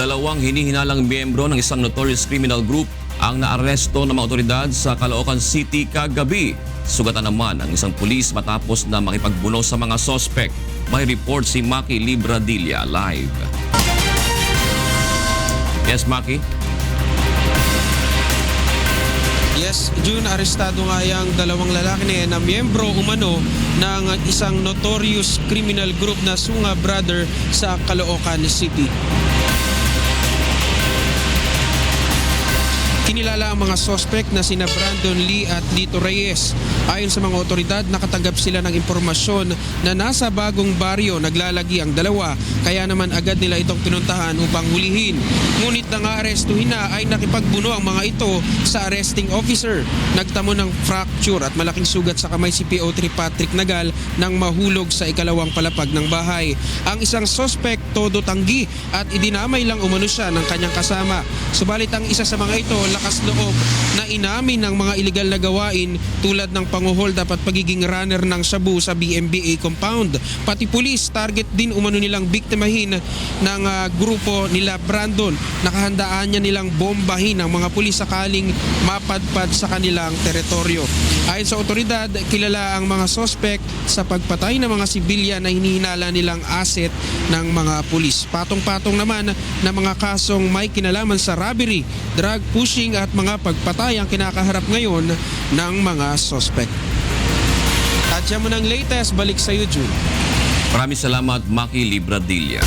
Dalawang hinihinalang miyembro ng isang notorious criminal group ang naaresto ng mga otoridad sa Caloocan City kagabi. Sugatan naman ang isang pulis matapos na makipagbuno sa mga sospek. May report si Maki Libradilla live. Yes, Maki? Yes, June, arestado nga yung dalawang lalaki na na miyembro umano ng isang notorious criminal group na Sunga Brother sa Caloocan City. Kinilala ang mga sospek na sina Brandon Lee at Lito Reyes. Ayon sa mga otoridad, nakatanggap sila ng impormasyon na nasa bagong baryo naglalagi ang dalawa, kaya naman agad nila itong pinuntahan upang hulihin. Ngunit nang aarestuhin na ay nakipagbuno ang mga ito sa arresting officer. Nagtamo ng fracture at malaking sugat sa kamay si PO3 Patrick Nagal nang mahulog sa ikalawang palapag ng bahay. Ang isang sospek todo tanggi at idinamay lang umano siya ng kanyang kasama. Subalit ang isa sa mga ito lakas loob na inamin ng mga iligal na gawain tulad ng panguhold dapat pagiging runner ng Shabu sa BMBA compound. Pati pulis target din umano nilang biktimahin ng ah, grupo nila Brandon. Nakahandaan niya nilang bombahin ang mga pulis sakaling mapadpad sa kanilang teritoryo. Ayon sa otoridad, kilala ang mga sospek sa pagpatay ng mga sibilyan na hinihinala nilang asset ng mga pulis. Patong-patong naman na mga kasong may kinalaman sa robbery, drug pushing at mga pagpatay ang kinakaharap ngayon ng mga sospek. At yan mo ng latest, balik sa June. Maraming salamat, Maki Libradilla.